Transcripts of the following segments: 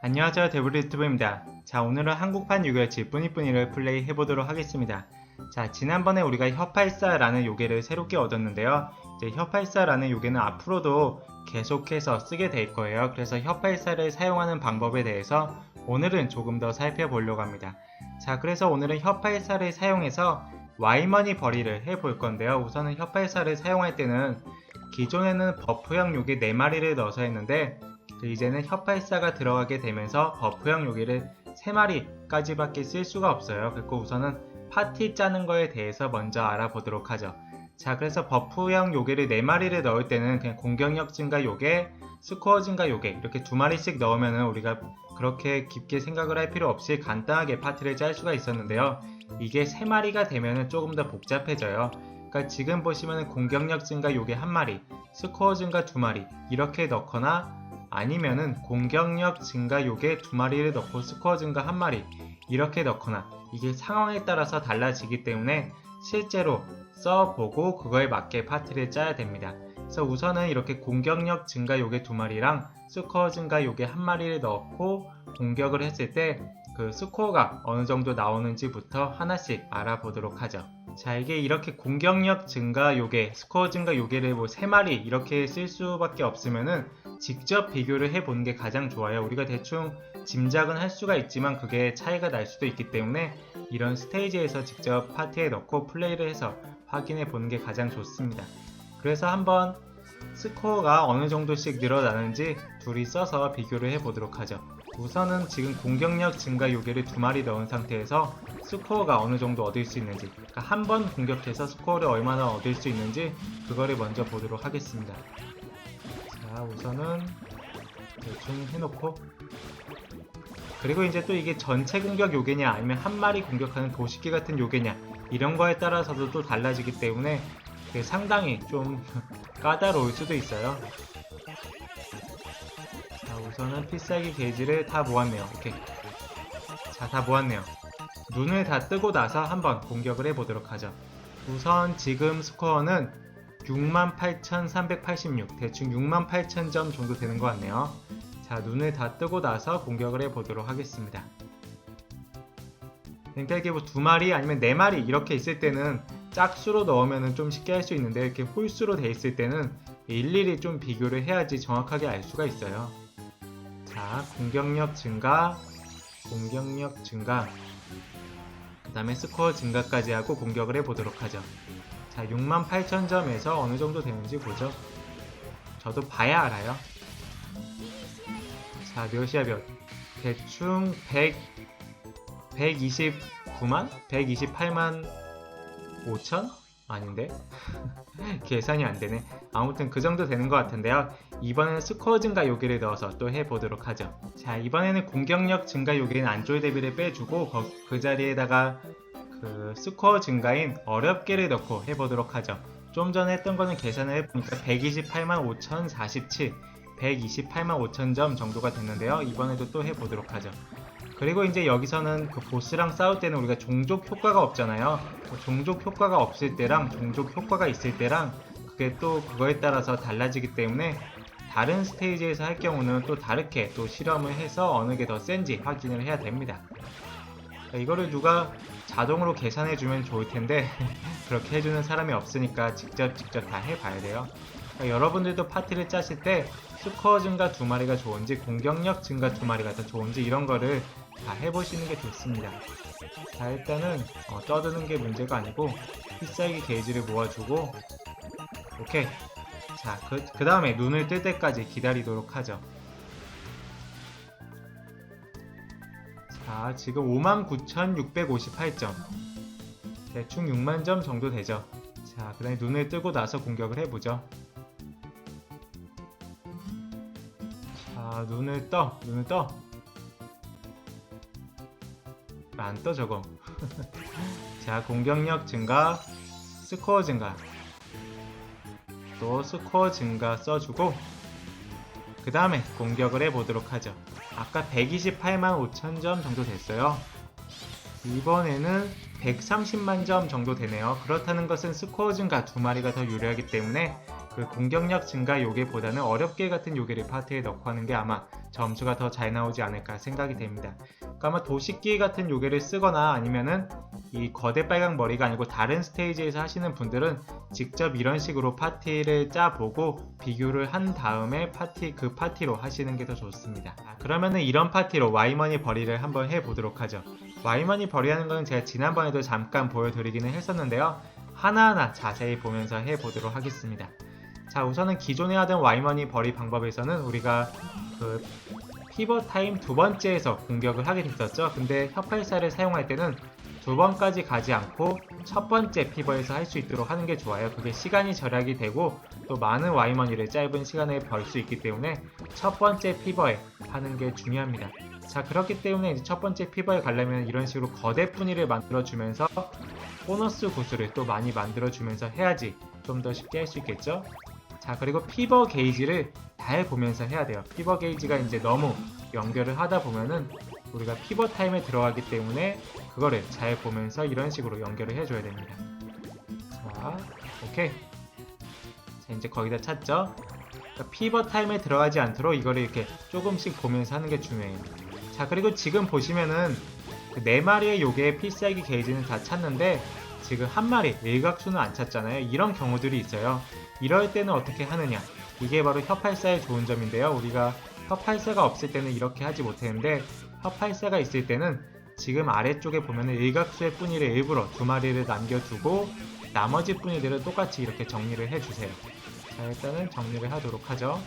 안녕하세요 데브리 유튜브입니다. 자 오늘은 한국판 유결치 뿌니뿌니를 플레이 해보도록 하겠습니다. 자 지난번에 우리가 혀팔사라는 요괴를 새롭게 얻었는데요. 이제 혀팔사라는 요괴는 앞으로도 계속해서 쓰게 될 거예요. 그래서 혀팔사를 사용하는 방법에 대해서 오늘은 조금 더 살펴보려고 합니다. 자 그래서 오늘은 혀팔사를 사용해서 와이머니 벌이를 해볼 건데요. 우선은 혀팔사를 사용할 때는 기존에는 버프형 요괴 4마리를 넣어서 했는데 이제는 혀팔사가 들어가게 되면서 버프형 요괴를 3마리까지밖에 쓸 수가 없어요. 그리고 우선은 파티 짜는 거에 대해서 먼저 알아보도록 하죠. 자, 그래서 버프형 요괴를 4마리를 넣을 때는 그냥 공격력 증가 요괴, 스코어 증가 요괴 이렇게 두 마리씩 넣으면은 우리가 그렇게 깊게 생각을 할 필요 없이 간단하게 파티를 짤 수가 있었는데요. 이게 3마리가 되면은 조금 더 복잡해져요. 그러니까 지금 보시면은 공격력 증가 요괴 한 마리, 스코어 증가 두 마리 이렇게 넣거나 아니면은 공격력 증가 요괴 두 마리를 넣고 스코어 증가 한 마리 이렇게 넣거나 이게 상황에 따라서 달라지기 때문에 실제로 써보고 그거에 맞게 파티를 짜야 됩니다. 그래서 우선은 이렇게 공격력 증가 요괴 두 마리랑 스코어 증가 요괴 한 마리를 넣고 공격을 했을 때 그 스코어가 어느 정도 나오는지부터 하나씩 알아보도록 하죠. 자, 이게 이렇게 공격력 증가 요괴, 스코어 증가 요괴를 뭐 3마리 이렇게 쓸 수밖에 없으면은 직접 비교를 해보는 게 가장 좋아요. 우리가 대충 짐작은 할 수가 있지만 그게 차이가 날 수도 있기 때문에 이런 스테이지에서 직접 파티에 넣고 플레이를 해서 확인해 보는 게 가장 좋습니다. 그래서 한번 스코어가 어느 정도씩 늘어나는지 둘이 써서 비교를 해 보도록 하죠. 우선은 지금 공격력 증가 요괴를 두 마리 넣은 상태에서 스코어가 어느 정도 얻을 수 있는지, 그러니까 한 번 공격해서 스코어를 얼마나 얻을 수 있는지 그거를 먼저 보도록 하겠습니다. 자, 우선은 대충 해놓고 그리고 이제 또 이게 전체 공격 요괴냐 아니면 한 마리 공격하는 도식기 같은 요괴냐 이런 거에 따라서도 또 달라지기 때문에 상당히 좀 까다로울 수도 있어요. 자, 우선은 필살기 게이지를 다 모았네요. 이렇게. 자, 다 모았네요. 눈을 다 뜨고 나서 한번 공격을 해보도록 하죠. 우선 지금 스코어는 68,386, 대충 68,000점 정도 되는 것 같네요. 자, 눈을 다 뜨고 나서 공격을 해보도록 하겠습니다. 그러니까 이게 뭐두 마리 아니면 네 마리 이렇게 있을 때는 짝수로 넣으면 좀 쉽게 할 수 있는데 이렇게 홀수로 돼 있을 때는 일일이 좀 비교를 해야지 정확하게 알 수가 있어요. 자, 공격력 증가, 공격력 증가, 그 다음에 스코어 증가까지 하고 공격을 해보도록 하죠. 자, 68,000점에서 어느 정도 되는지 보죠. 저도 봐야 알아요. 자, 몇이야 몇? 대충 100, 129만? 128만 5천? 아닌데? 계산이 안 되네. 아무튼 그 정도 되는 것 같은데요. 이번에는 스코어 증가 요기를 넣어서 또 해보도록 하죠. 자, 이번에는 공격력 증가 요기는 안조의 대비를 빼주고 거- 그 자리에다가 그 스코어 증가인 어렵게를 넣고 해보도록 하죠. 좀 전에 했던 거는 계산을 해보니까 128만 5,047, 128만 5천 점 정도가 됐는데요. 이번에도 또 해보도록 하죠. 그리고 이제 여기서는 그 보스랑 싸울 때는 우리가 종족 효과가 없잖아요. 그 종족 효과가 없을 때랑 종족 효과가 있을 때랑 그게 또 그거에 따라서 달라지기 때문에 다른 스테이지에서 할 경우는 또 다르게 또 실험을 해서 어느 게 더 센지 확인을 해야 됩니다. 이거를 누가 자동으로 계산해 주면 좋을 텐데 그렇게 해주는 사람이 없으니까 직접 직접 다 해봐야 돼요. 그러니까 여러분들도 파티를 짜실 때 스코어 증가 두 마리가 좋은지 공격력 증가 두 마리가 더 좋은지 이런 거를 다 해보시는 게 좋습니다. 자 일단은 어, 떠드는 게 문제가 아니고 필살기 게이지를 모아주고 오케이 자그 그 다음에 눈을 뜰 때까지 기다리도록 하죠. 자 지금 59,658점. 대충 6만 점 정도 되죠. 자 그 다음에 눈을 뜨고 나서 공격을 해보죠. 자 눈을 떠 눈을 떠. 안 떠 저거. 자 공격력 증가 스코어 증가. 또 스코어 증가 써주고 그 다음에 공격을 해보도록 하죠 아까 128만 5천 점 정도 됐어요. 이번에는 130만 점 정도 되네요. 그렇다는 것은 스코어 증가 두 마리가 더 유리하기 때문에 그그 공격력 증가 요괴보다는 어렵게 같은 요괴를 파트에 넣고 하는 게 아마 점수가 더 잘 나오지 않을까 생각이 됩니다. 그러니까 아마 도식기 같은 요괴를 쓰거나 아니면은 이 거대 빨강 머리가 아니고 다른 스테이지에서 하시는 분들은 직접 이런 식으로 파티를 짜보고 비교를 한 다음에 파티 그 파티로 하시는 게 더 좋습니다. 아, 그러면은 이런 파티로 와이머니 버리를 한번 해보도록 하죠. 와이머니 버리하는 거는 제가 지난번에도 잠깐 보여드리기는 했었는데요. 하나하나 자세히 보면서 해보도록 하겠습니다. 자 우선은 기존에 하던 와이머니 버리 방법에서는 우리가 그 피버 타임 두 번째에서 공격을 하게 됐었죠. 근데 협팔사를 사용할 때는 두 번까지 가지 않고 첫 번째 피버에서 할 수 있도록 하는 게 좋아요. 그게 시간이 절약이 되고 또 많은 와이머니를 짧은 시간에 벌 수 있기 때문에 첫 번째 피버에 하는 게 중요합니다. 자 그렇기 때문에 이제 첫 번째 피버에 가려면 이런 식으로 거대 뿌니를 만들어주면서 보너스 구슬을 또 많이 만들어주면서 해야지 좀 더 쉽게 할 수 있겠죠? 자 그리고 피버 게이지를 잘 보면서 해야 돼요. 피버 게이지가 이제 너무 연결을 하다 보면은 우리가 피버 타임에 들어가기 때문에 그거를 잘 보면서 이런 식으로 연결을 해줘야 됩니다. 자, 오케이. 자, 이제 거기다 찾죠? 그러니까 피버 타임에 들어가지 않도록 이거를 이렇게 조금씩 보면서 하는 게 중요해요. 자, 그리고 지금 보시면은 그네 마리의 요괴의 필살기 게이지는 다 찾는데 지금 한 마리 일각수는 안 찾잖아요. 이런 경우들이 있어요. 이럴 때는 어떻게 하느냐? 이게 바로 협팔사의 좋은 점인데요. 우리가 협팔사가 없을 때는 이렇게 하지 못했는데 협팔사가 있을 때는 지금 아래쪽에 보면은 일각수의 뿌니를 일부러 두 마리를 남겨두고 나머지 뿌니들을 똑같이 이렇게 정리를 해주세요. 자 일단은 정리를 하도록 하죠.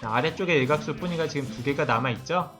자, 아래쪽에 일각수 뿌니가 지금 두 개가 남아있죠?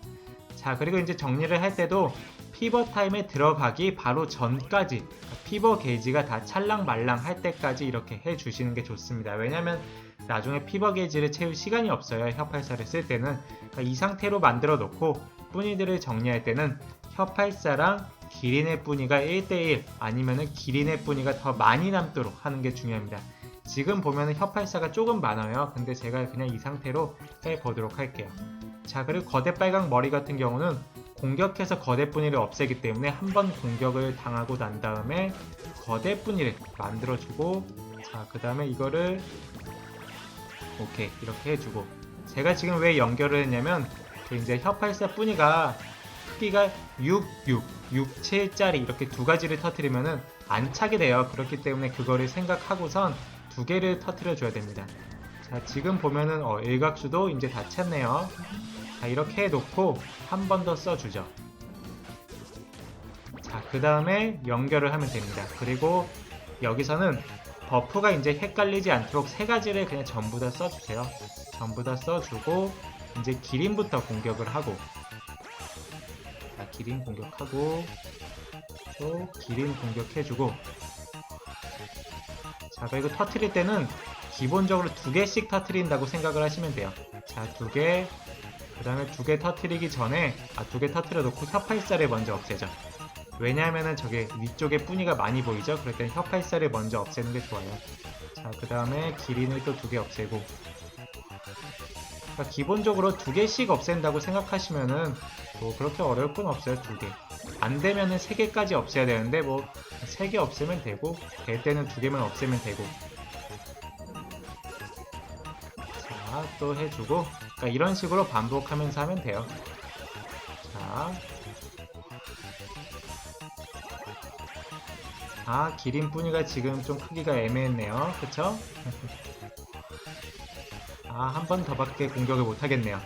자 그리고 이제 정리를 할 때도 피버 타임에 들어가기 바로 전까지 피버 게이지가 다 찰랑말랑 할 때까지 이렇게 해 주시는 게 좋습니다. 왜냐면 나중에 피버 게이지를 채울 시간이 없어요. 협팔사를 쓸 때는 그러니까 이 상태로 만들어 놓고 뿌니들을 정리할 때는 협팔사랑 기린의 뿌니가 1대1 아니면은 기린의 뿌니가 더 많이 남도록 하는 게 중요합니다. 지금 보면은 협팔사가 조금 많아요. 근데 제가 그냥 이 상태로 해 보도록 할게요. 자 그리고 거대 빨강 머리 같은 경우는 공격해서 거대 뿌니를 없애기 때문에 한 번 공격을 당하고 난 다음에 거대 뿌니를 만들어주고 자 그 다음에 이거를 오케이 이렇게 해주고 제가 지금 왜 연결을 했냐면 그 이제 협팔사 뿌니가 크기가 6, 6, 6, 7짜리 이렇게 두 가지를 터트리면은 안 차게 돼요. 그렇기 때문에 그거를 생각하고선 두 개를 터트려 줘야 됩니다. 자 지금 보면은 어, 일각수도 이제 다 찼네요. 자 이렇게 해놓고 한 번 더 써주죠. 자그 다음에 연결을 하면 됩니다. 그리고 여기서는 버프가 이제 헷갈리지 않도록 세 가지를 그냥 전부 다 써주세요. 전부 다 써주고 이제 기린부터 공격을 하고 자 기린 공격하고 또 기린 공격해주고 자 그리고 터트릴 때는 기본적으로 두 개씩 터트린다고 생각을 하시면 돼요. 자 두 개, 그 다음에 두 개 터트리기 전에 아 두 개 터트려 놓고 협팔살을 먼저 없애죠. 왜냐하면은 저게 위쪽에 뿌니가 많이 보이죠? 그럴 때는 협팔살을 먼저 없애는 게 좋아요. 자, 그 다음에 기린을 또 두 개 없애고. 그러니까 기본적으로 두 개씩 없앤다고 생각하시면은 뭐 그렇게 어려울 건 없어요, 두 개. 안 되면은 세 개까지 없애야 되는데 뭐 세 개 없애면 되고 될 때는 두 개만 없애면 되고. 자, 또 해주고. 그러니까 이런 식으로 반복하면서 하면 돼요. 자, 아, 기린 뿌니가 지금 좀 크기가 애매했네요. 그쵸? 아, 한 번 더 밖에 공격을 못 하겠네요.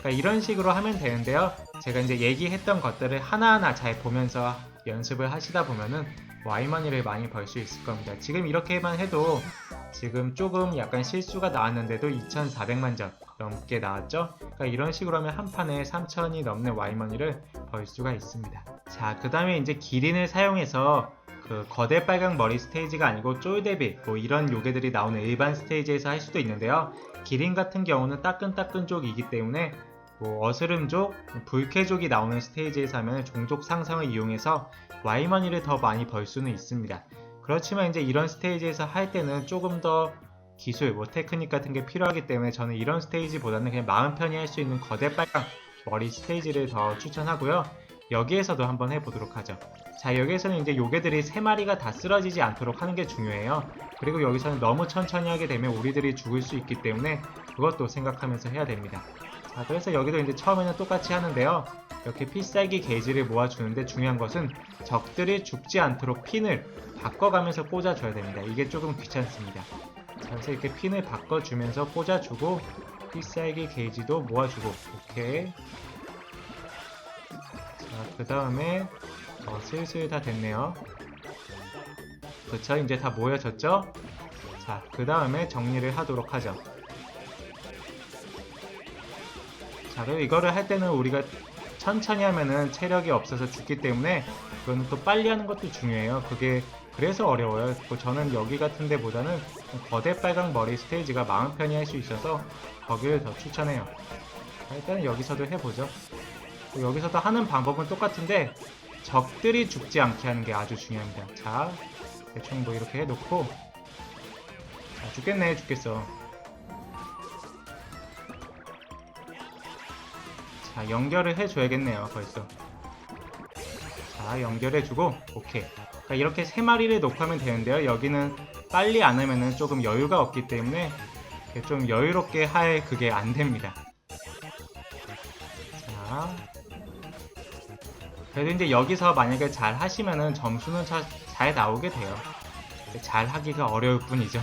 그러니까 이런 식으로 하면 되는데요. 제가 이제 얘기했던 것들을 하나하나 잘 보면서 연습을 하시다 보면은 와이머니를 많이 벌 수 있을 겁니다. 지금 이렇게만 해도 지금 조금 약간 실수가 나왔는데도 2,400만 점 넘게 나왔죠? 그러니까 이런 식으로 하면 한 판에 3,000이 넘는 와이머니를 벌 수가 있습니다. 자, 그 다음에 이제 기린을 사용해서 그 거대 빨강 머리 스테이지가 아니고 쫄데빌 뭐 이런 요괴들이 나오는 일반 스테이지에서 할 수도 있는데요. 기린 같은 경우는 따끈따끈족이기 때문에 뭐 어스름족, 불쾌족이 나오는 스테이지에서 하면 종족 상상을 이용해서 와이머니를 더 많이 벌 수는 있습니다. 그렇지만 이제 이런 스테이지에서 할 때는 조금 더 기술, 뭐 테크닉 같은 게 필요하기 때문에 저는 이런 스테이지보다는 그냥 마음 편히 할 수 있는 거대 빨강 머리 스테이지를 더 추천하고요. 여기에서도 한번 해보도록 하죠. 자, 여기에서는 이제 요괴들이 세 마리가 다 쓰러지지 않도록 하는 게 중요해요. 그리고 여기서는 너무 천천히 하게 되면 우리들이 죽을 수 있기 때문에 그것도 생각하면서 해야 됩니다. 자, 그래서 여기도 이제 처음에는 똑같이 하는데요. 이렇게 필살기 게이지를 모아주는데 중요한 것은 적들이 죽지 않도록 핀을 바꿔가면서 꽂아줘야 됩니다. 이게 조금 귀찮습니다. 자, 그래서 이렇게 핀을 바꿔주면서 꽂아주고 필살기 게이지도 모아주고 오케이 자, 그 다음에 어, 슬슬 다 됐네요. 그쵸? 이제 다 모여졌죠? 자, 그 다음에 정리를 하도록 하죠. 자, 그리고 이거를 할 때는 우리가 천천히 하면은 체력이 없어서 죽기 때문에 그거는 또 빨리 하는 것도 중요해요. 그게 그래서 어려워요. 그 저는 여기 같은 데보다는 거대 빨강 머리 스테이지가 마음 편히 할 수 있어서 거기를 더 추천해요. 자, 일단은 여기서도 해보죠. 뭐 여기서도 하는 방법은 똑같은데 적들이 죽지 않게 하는 게 아주 중요합니다. 자, 대충 뭐 이렇게 해놓고 자, 죽겠네, 죽겠어. 자, 연결을 해줘야겠네요, 벌써. 자, 연결해주고, 오케이. 그러니까 이렇게 세 마리를 녹화하면 되는데요. 여기는 빨리 안 하면은 조금 여유가 없기 때문에 좀 여유롭게 할 그게 안 됩니다. 자, 그래도 이제 여기서 만약에 잘 하시면은 점수는 자- 잘 나오게 돼요. 잘 하기가 어려울 뿐이죠.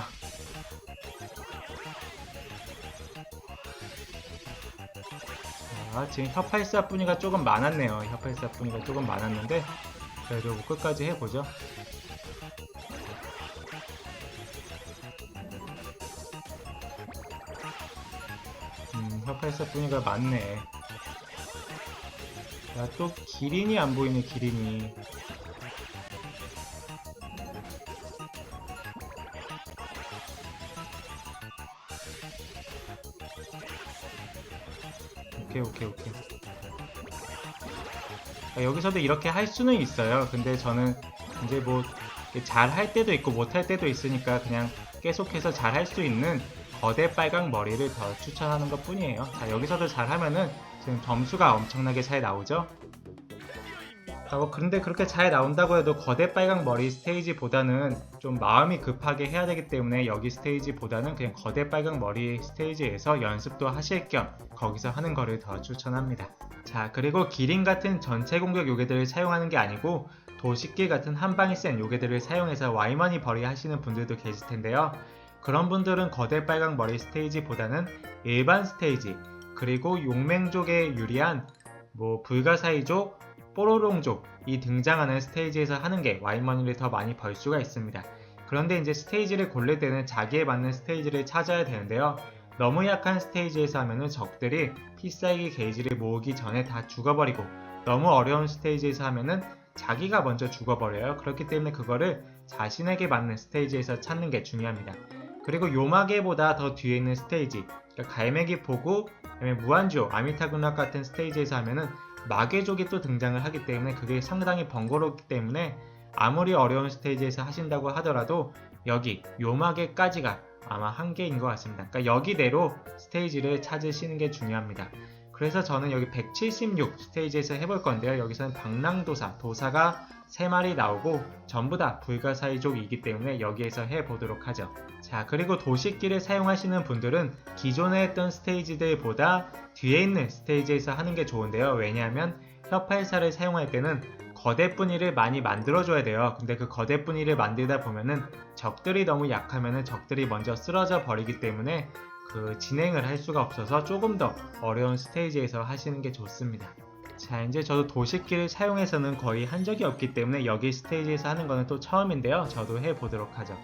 자, 지금 협팔사 뿌니가 조금 많았네요. 협팔사 뿌니가 조금 많았는데 그래도 뭐 끝까지 해보죠. 협팔사 뿌니가 많네. 야, 또 기린이 안 보이네, 기린이. 오케이, 오케이, 오케이. 아, 여기서도 이렇게 할 수는 있어요. 근데 저는 이제 뭐 잘 할 때도 있고 못 할 때도 있으니까 그냥 계속해서 잘 할 수 있는 거대 빨강 머리를 더 추천하는 것 뿐이에요. 자, 여기서도 잘 하면은 지금 점수가 엄청나게 잘 나오죠? 자, 뭐 그런데 그렇게 잘 나온다고 해도 거대 빨강 머리 스테이지보다는 좀 마음이 급하게 해야 되기 때문에 여기 스테이지보다는 그냥 거대 빨강 머리 스테이지에서 연습도 하실 겸 거기서 하는 거를 더 추천합니다. 자, 그리고 기린 같은 전체 공격 요괴들을 사용하는 게 아니고 도식길 같은 한 방이 센 요괴들을 사용해서 와이머니 벌이 하시는 분들도 계실 텐데요. 그런 분들은 거대 빨강 머리 스테이지보다는 일반 스테이지 그리고 용맹족에 유리한 뭐 불가사의족, 뽀로롱족 이 등장하는 스테이지에서 하는 게 와인머니를 더 많이 벌 수가 있습니다. 그런데 이제 스테이지를 고를 때는 자기에 맞는 스테이지를 찾아야 되는데요. 너무 약한 스테이지에서 하면은 적들이 필살기 게이지를 모으기 전에 다 죽어버리고 너무 어려운 스테이지에서 하면은 자기가 먼저 죽어버려요. 그렇기 때문에 그거를 자신에게 맞는 스테이지에서 찾는 게 중요합니다. 그리고 요마게보다 더 뒤에 있는 스테이지, 그러니까 갈매기 포구, 무한지오, 아미타군락 같은 스테이지에서 하면은 마계족이 또 등장을 하기 때문에 그게 상당히 번거롭기 때문에 아무리 어려운 스테이지에서 하신다고 하더라도 여기 요마계까지가 아마 한계인 것 같습니다. 그러니까 여기대로 스테이지를 찾으시는 게 중요합니다. 그래서 저는 여기 176 스테이지에서 해볼 건데요. 여기서는 방랑도사, 도사가 3마리 나오고 전부 다 불가사의족이기 때문에 여기에서 해보도록 하죠. 자, 그리고 도식기를 사용하시는 분들은 기존에 했던 스테이지들보다 뒤에 있는 스테이지에서 하는 게 좋은데요. 왜냐하면 협팔사를 사용할 때는 거대 뿌니를 많이 만들어줘야 돼요. 근데 그 거대 뿌니를 만들다 보면은 적들이 너무 약하면은 적들이 먼저 쓰러져 버리기 때문에 그 진행을 할 수가 없어서 조금 더 어려운 스테이지에서 하시는 게 좋습니다. 자, 이제 저도 도식기를 사용해서는 거의 한 적이 없기 때문에 여기 스테이지에서 하는 거는 또 처음인데요. 저도 해보도록 하죠.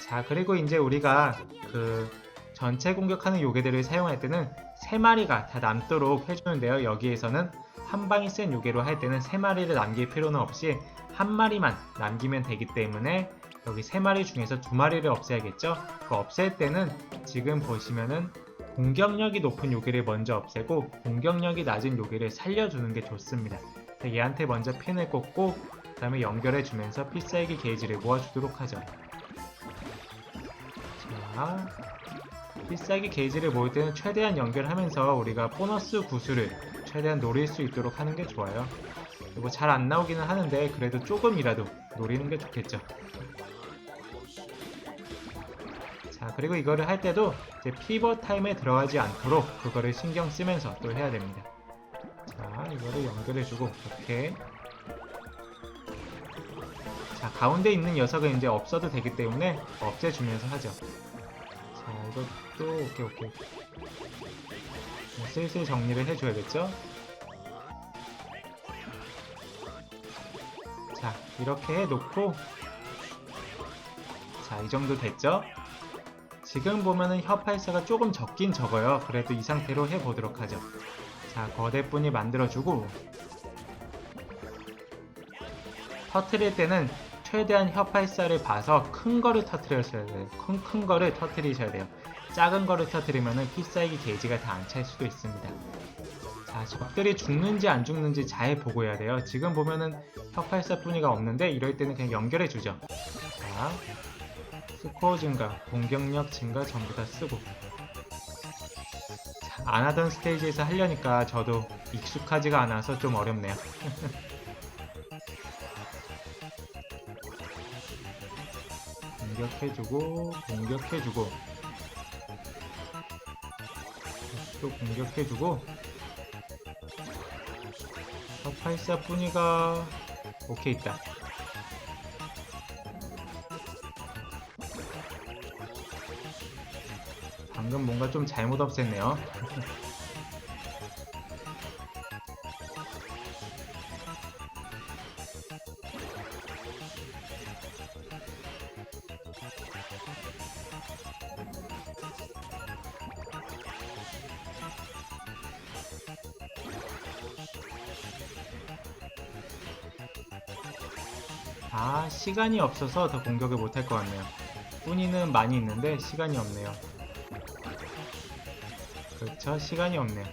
자, 그리고 이제 우리가 그 전체 공격하는 요괴들을 사용할 때는 세 마리가 다 남도록 해주는데요. 여기에서는 한 방이 센 요괴로 할 때는 세 마리를 남길 필요는 없이 한 마리만 남기면 되기 때문에 여기 세 마리 중에서 두 마리를 없애야겠죠? 그 없앨 때는 지금 보시면은 공격력이 높은 요괴를 먼저 없애고 공격력이 낮은 요괴를 살려주는 게 좋습니다. 얘한테 먼저 핀을 꽂고 그 다음에 연결해 주면서 필살기 게이지를 모아주도록 하죠. 자, 필살기 게이지를 모을 때는 최대한 연결하면서 우리가 보너스 구슬을 최대한 노릴 수 있도록 하는 게 좋아요. 뭐잘안 나오기는 하는데 그래도 조금이라도 노리는 게 좋겠죠. 자 그리고 이거를 할 때도 이제 피벗 타임에 들어가지 않도록 그거를 신경 쓰면서 또 해야 됩니다. 자 이거를 연결해주고 이렇게 자 가운데 있는 녀석은 이제 없어도 되기 때문에 없애주면서 하죠. 자 이것도 오케이 오케이 네, 슬슬 정리를 해줘야겠죠? 자 이렇게 해놓고 자 이 정도 됐죠? 지금 보면은 협팔사가 조금 적긴 적어요. 그래도 이 상태로 해보도록 하죠. 자 거대뿐이 만들어주고 터트릴 때는 최대한 협팔사를 봐서 큰 거를 터트려야 돼요. 큰, 큰 거를 터트리셔야 돼요. 작은 거를 터트리면은 필살기 게이지가 다 안 찰 수도 있습니다. 자, 적들이 죽는지 안 죽는지 잘 보고 해야 돼요. 지금 보면은 협팔사 뿐이가 없는데 이럴 때는 그냥 연결해 주죠. 자, 스코어 증가, 공격력 증가 전부 다 쓰고. 자, 안 하던 스테이지에서 하려니까 저도 익숙하지가 않아서 좀 어렵네요. 공격해주고 공격해주고 또 공격해주고 파이사 뿐이가 오케이 있다 방금 뭔가 좀 잘못 없앴네요. 아 시간이 없어서 더 공격을 못할 것 같네요. 뿐이는 많이 있는데 시간이 없네요 그렇죠 시간이 없네요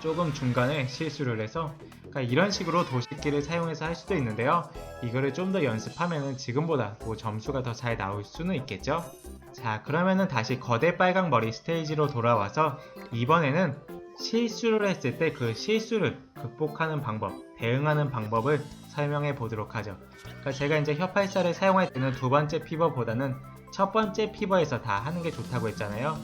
조금 중간에 실수를 해서 그러니까 이런 식으로 도식기를 사용해서 할 수도 있는데요 이거를 좀 더 연습하면은 지금보다 뭐 점수가 더 잘 나올 수는 있겠죠 자 그러면은 다시 거대 빨강 머리 스테이지로 돌아와서 이번에는 실수를 했을 때 그 실수를 극복하는 방법, 대응하는 방법을 설명해 보도록 하죠. 그러니까 제가 이제 협팔사를 사용할 때는 두 번째 피버보다는 첫 번째 피버에서 다 하는 게 좋다고 했잖아요.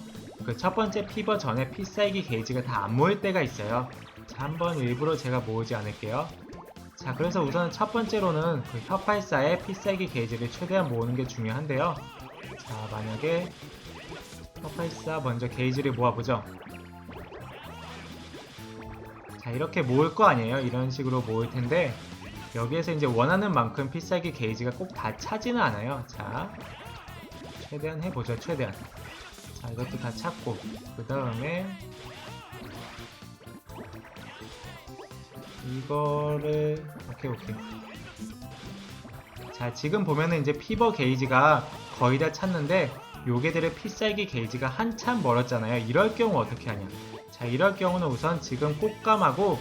그 첫 번째 피버 전에 필살기 게이지가 다 안 모일 때가 있어요. 자, 한번 일부러 제가 모으지 않을게요. 자, 그래서 우선 첫 번째로는 그 협팔사의 필살기 게이지를 최대한 모으는 게 중요한데요. 자, 만약에 협팔사 먼저 게이지를 모아보죠. 자 이렇게 모을 거 아니에요 이런 식으로 모을 텐데 여기에서 이제 원하는 만큼 필살기 게이지가 꼭 다 차지는 않아요 자 최대한 해보죠 최대한 자 이것도 다 찾고. 그 다음에 이거를 오케이 오케이. 자 지금 보면은 이제 피버 게이지가 거의 다 찼는데 요게들의 필살기 게이지가 한참 멀었잖아요. 이럴 경우 어떻게 하냐? 자 이럴 경우는 우선 지금 꽃감하고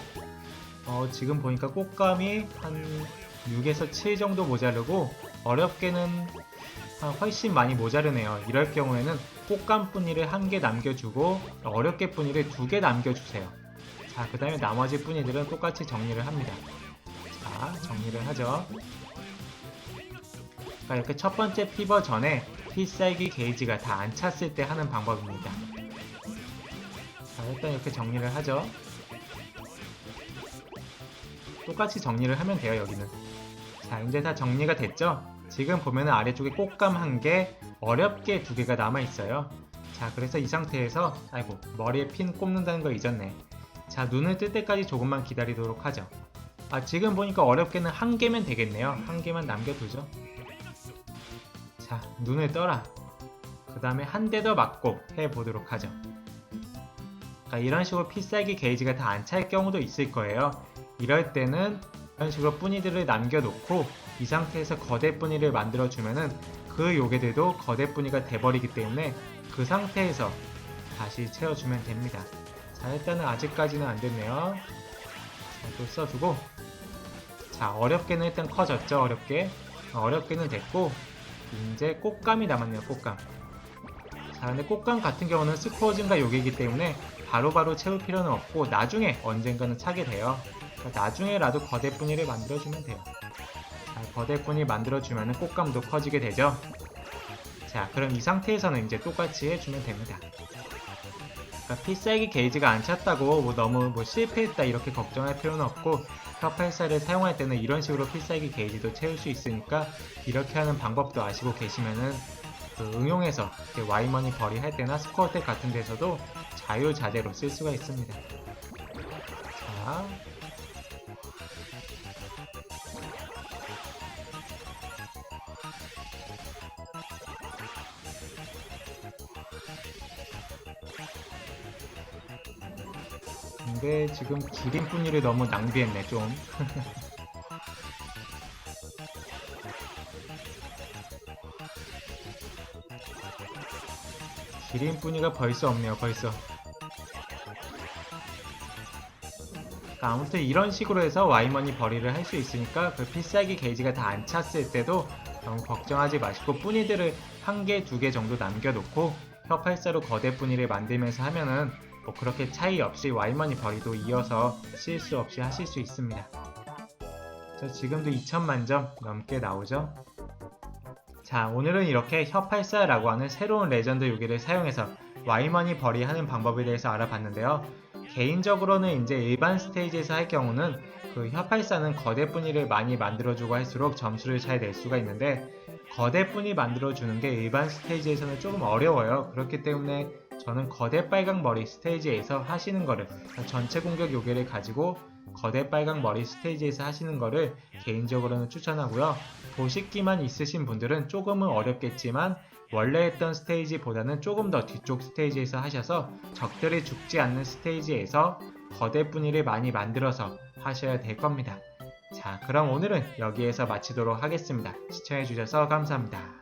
어, 지금 보니까 꽃감이 한 6에서 7 정도 모자르고 어렵게는 한 훨씬 많이 모자르네요 이럴 경우에는 꽃감 뿌니를 한 개 남겨주고 어렵게 뿌니를 두 개 남겨주세요 자 그 다음에 나머지 뿌니들은 똑같이 정리를 합니다 자 정리를 하죠 자, 이렇게 첫 번째 피버 전에 필살기 게이지가 다 안 찼을 때 하는 방법입니다 자, 일단 이렇게 정리를 하죠. 똑같이 정리를 하면 돼요, 여기는. 자, 이제 다 정리가 됐죠? 지금 보면은 아래쪽에 꽃감 한 개, 어렵게 두 개가 남아 있어요. 자, 그래서 이 상태에서, 아이고, 머리에 핀 꼽는다는 거 잊었네. 자, 눈을 뜰 때까지 조금만 기다리도록 하죠. 아, 지금 보니까 어렵게는 한 개면 되겠네요. 한 개만 남겨두죠. 자, 눈을 떠라. 그 다음에 한 대 더 맞고 해보도록 하죠. 그러니까 이런 식으로 필살기 게이지가 다 안 찰 경우도 있을 거예요. 이럴 때는 이런 식으로 뿌니들을 남겨놓고 이 상태에서 거대 뿌니를 만들어주면은 그 요괴들도 거대 뿌니가 돼버리기 때문에 그 상태에서 다시 채워주면 됩니다. 자 일단은 아직까지는 안 됐네요. 자, 또 써주고 자 어렵게는 일단 커졌죠 어렵게 어렵게는 됐고 이제 꽃감이 남았네요 꽃감 자 근데 꽃감 같은 경우는 스코어 증가 요괴이기 때문에 바로 바로 채울 필요는 없고 나중에 언젠가는 차게 돼요. 그러니까 나중에라도 거대 뿌니를 만들어주면 돼요. 자, 거대 뿌니 만들어주면 꽃감도 커지게 되죠. 자, 그럼 이 상태에서는 이제 똑같이 해주면 됩니다. 그러니까 필살기 게이지가 안 찼다고 뭐 너무 뭐 실패했다 이렇게 걱정할 필요는 없고 혀팔사를 사용할 때는 이런 식으로 필살기 게이지도 채울 수 있으니까 이렇게 하는 방법도 아시고 계시면은 그 응용해서 와이머니 벌이 할 때나 스쿼어텍 같은 데서도 자유자재로 쓸 수가 있습니다. 자, 근데 지금 기린뿐이를 너무 낭비했네 좀. 기린뿐이가 벌써 없네요 벌써. 그러니까 아무튼 이런 식으로 해서 와이머니 벌이를 할 수 있으니까 그 필살기 게이지가 다 안 찼을 때도 너무 걱정하지 마시고 뿌니들을 한 개, 두 개 정도 남겨놓고 혀팔사로 거대 뿌니를 만들면서 하면은 뭐 그렇게 차이 없이 와이머니 벌이도 이어서 실수 없이 하실 수 있습니다. 자, 지금도 2천만 점 넘게 나오죠? 자, 오늘은 이렇게 혀팔사라고 하는 새로운 레전드 요기를 사용해서 와이머니 벌이 하는 방법에 대해서 알아봤는데요. 개인적으로는 이제 일반 스테이지에서 할 경우는 그 혀팔사는 거대 뿌니를 많이 만들어주고 할수록 점수를 잘 낼 수가 있는데 거대 뿌니 만들어주는 게 일반 스테이지에서는 조금 어려워요. 그렇기 때문에 저는 거대 빨강 머리 스테이지에서 하시는 거를 전체 공격 요괴를 가지고 거대 빨강 머리 스테이지에서 하시는 거를 개인적으로는 추천하고요. 보식기만 있으신 분들은 조금은 어렵겠지만 원래 했던 스테이지보다는 조금 더 뒤쪽 스테이지에서 하셔서 적들이 죽지 않는 스테이지에서 거대 뿌니를 많이 만들어서 하셔야 될 겁니다. 자, 그럼 오늘은 여기에서 마치도록 하겠습니다. 시청해주셔서 감사합니다.